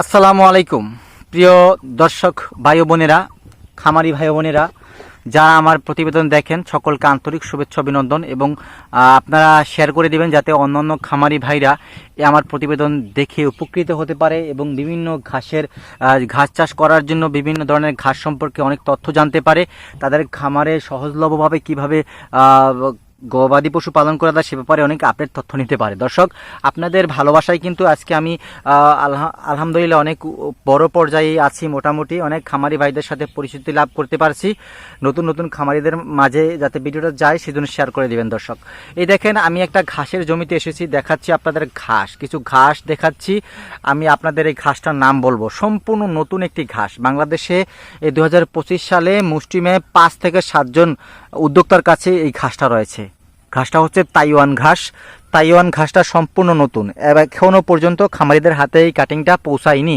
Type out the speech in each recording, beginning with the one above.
আসসালামু আলাইকুম। প্রিয় দর্শক ভাই বোনেরা, খামারি ভাই বোনেরা, যারা আমার প্রতিবেদন দেখেন, সকলকে আন্তরিক শুভেচ্ছা, অভিনন্দন এবং আপনারা শেয়ার করে দিবেন যাতে অন্যান্য খামারি ভাইরা আমার প্রতিবেদন দেখে উপকৃত হতে পারে এবং বিভিন্ন ঘাসের ঘাস চাষ করার জন্য বিভিন্ন ধরনের ঘাস সম্পর্কে অনেক তথ্য জানতে পারে। তাদের খামারে সহজলভ্যভাবে কীভাবে গবাদি পশু পালন করা যায় সে ব্যাপারে অনেক আপডেট তথ্য নিতে পারে। দর্শক, আপনাদের ভালোবাসায় কিন্তু আজকে আমি আলহা- আলহামদুলিল্লাহ অনেক বড় পর্যায়ে আছি মোটামুটি। অনেক খামারি ভাইদের সাথে পরিচিতি লাভ করতে পারছি। নতুন নতুন খামারিদের মাঝে যাতে ভিডিওটা যায়, সেজন্য শেয়ার করে দিবেন দর্শক। এই দেখেন, আমি একটা ঘাসের জমিতে এসেছি, দেখাচ্ছি আপনাদের ঘাস, কিছু ঘাস দেখাচ্ছি। আমি আপনাদের এই ঘাসটার নাম বলব। সম্পূর্ণ নতুন একটি ঘাস। বাংলাদেশে এই দু হাজার পঁচিশ সালে মুষ্টিমে পাঁচ থেকে সাতজন উদ্যোক্তার কাছে এই ঘাসটা রয়েছে। ঘাসটা হচ্ছে তাইওয়ান ঘাস। তাইওয়ান ঘাসটা সম্পূর্ণ নতুন। এখনও পর্যন্ত খামারিদের হাতে এই কাটিংটা পৌঁছায়নি।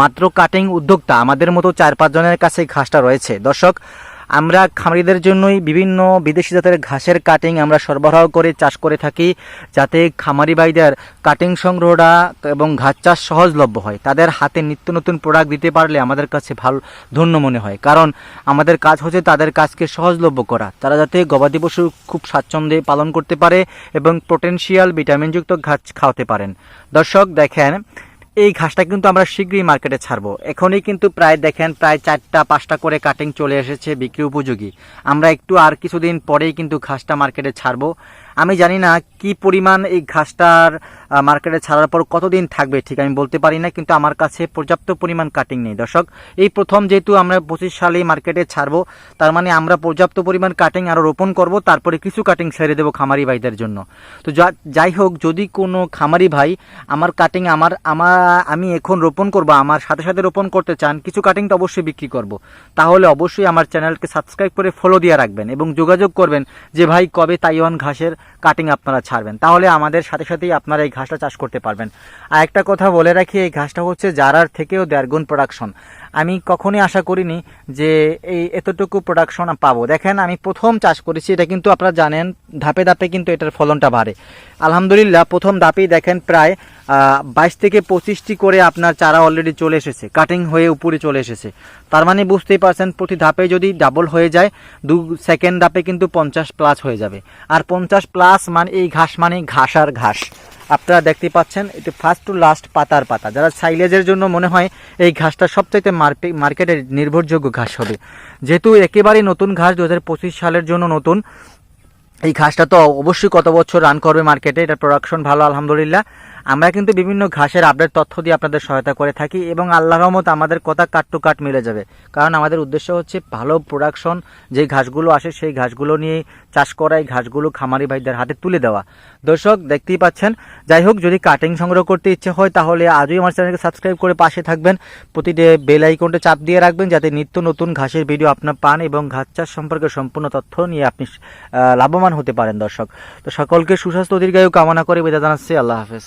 মাত্র কাটিং উদ্যোক্তা আমাদের মতো চার পাঁচজনের কাছে ঘাসটা রয়েছে। দর্শক আমরা খামারিদের জন্যই বিভিন্ন বিদেশি জাতের ঘাসের কাটিং আমরা সরবরাহ করে চাষ করে থাকি, যাতে খামারি ভাইদের কাটিং সংগ্রহটা এবং ঘাস চাষ সহজলভ্য হয়। তাদের হাতে নিত্য নতুন প্রোডাক্ট দিতে পারলে আমাদের কাছে ভালো ধন্য মনে হয়। কারণ আমাদের কাজ হচ্ছে তাদের কাজকে সহজলভ্য করা। তারা যাতে গবাদি পশু খুব স্বাচ্ছন্দ্যে পালন করতে পারে এবং পোটেনশিয়াল ভিটামিনযুক্ত ঘাস খাওয়াতে পারেন। দর্শক দেখেন এই ঘাসটা কিন্তু আমরা শীঘ্রই মার্কেটে ছাড়বো। এখনই কিন্তু প্রায় দেখেন, প্রায় চারটা, পাঁচটা করে কাটিং চলে এসেছে বিক্রি উপযোগী। আমরা একটু আর কিছুদিন পরেই কিন্তু ঘাসটা মার্কেটে ছাড়বো। আমি জানি না কি পরিমাণ এই ঘাসটার মার্কেটে ছাড়ার পর কতদিন থাকবে, ঠিক আমি বলতে পারি না, কিন্তু আমার কাছে পর্যাপ্ত পরিমাণ কাটিং নেই। দর্শক, এই প্রথম যেহেতু আমরা পঁচিশ সালেই মার্কেটে ছাড়বো, তার মানে আমরা পর্যাপ্ত পরিমাণ কাটিং আরও রোপণ করব, তারপরে কিছু কাটিং ছেড়ে দেবো খামারি ভাইদের জন্য। তো যাই হোক, যদি কোনো খামারি ভাই আমার কাটিং আমার আমার, আমি এখন রোপণ করব, আমার সাথে সাথে রোপণ করতে চান, কিছু কাটিং তো অবশ্যই বিক্রি করব। তাহলে অবশ্যই আমার চ্যানেলকে সাবস্ক্রাইব করে ফলো দিয়ে রাখবেন এবং যোগাযোগ করবেন যে ভাই কবে তাইওয়ান ঘাসের কাটিং আপনারা ছাড়বেন। তাহলে আমাদের সাথে সাথেই আপনারা এই ঘাসটা চাষ করতে পারবেন। আর একটা কথা বলে রাখি, এই ঘাসটা হচ্ছে জারার থেকেও দেড়গুণ প্রোডাকশন আমি কখনই আশা করিনি যে এই এতটুকু প্রোডাকশন পাবো। দেখেন, আমি প্রথম চাষ করেছি, এটা কিন্তু আপনারা জানেন, ধাপে ধাপে কিন্তু এটার ফলনটা বাড়ে। আলহামদুলিল্লাহ, প্রথম ধাপেই দেখেন প্রায় বাইশ থেকে পঁচিশটি করে আপনার চারা অলরেডি চলে এসেছে। কাটিং হয়ে উপরে চলে এসেছে। তার মানে বুঝতেই পারছেন, প্রতি ধাপে যদি ডাবল হয়ে যায়, দু সেকেন্ড ধাপে কিন্তু পঞ্চাশ প্লাস হয়ে যাবে। আর পঞ্চাশ প্লাস মানে এই ঘাস মানে ঘাস আর ঘাস। আপনারা দেখতে পাচ্ছেন, এটি ফার্স্ট টু লাস্ট পাতার পাতা। যারা সাইলেজের জন্য মনে হয় এই ঘাসটা সবচাইতে মার্কে- মার্কেটের নির্ভরযোগ্য ঘাস হবে। যেহেতু একেবারেই নতুন ঘাস দু হাজার পঁচিশ সালের জন্য নতুন, এই ঘাসটা তো অবশ্যই কত বছর রান করবে মার্কেটে এটা প্রোডাকশন ভালো, আলহামদুলিল্লাহ। আমরা কিন্তু বিভিন্ন ঘাসের আপডেট তথ্য দিয়ে আপনাদের সহায়তা করে থাকি এবং আল্লাহ রহমত আমাদের কথা কাট টু কাট মিলে যাবে। কারণ আমাদের উদ্দেশ্য হচ্ছে ভালো প্রোডাকশন যে ঘাসগুলো আসে সেই ঘাসগুলো নিয়ে চাষ করা, এই ঘাসগুলো খামারি ভাইদের হাতে তুলে দেওয়া। দর্শক, দেখতেই পাচ্ছেন? যাই হোক, যদি কাটিং সংগ্রহ করতে ইচ্ছে হয় তাহলে আজই আমার চ্যানেলকে সাবস্ক্রাইব করে পাশে থাকবেন। প্রতিটি বেল আইকনটা চাপ দিয়ে রাখবেন যাতে নিত্য নতুন ঘাসের ভিডিও আপনার পান এবং ঘাস চাষ সম্পর্কে সম্পূর্ণ তথ্য নিয়ে আপনি লাভবান হতে পারেন দর্শক। তো সকলকে সুস্বাস্থ্য, দীর্ঘায়ু কামনা করে বেদা জানাচ্ছি। আল্লাহ হাফেজ।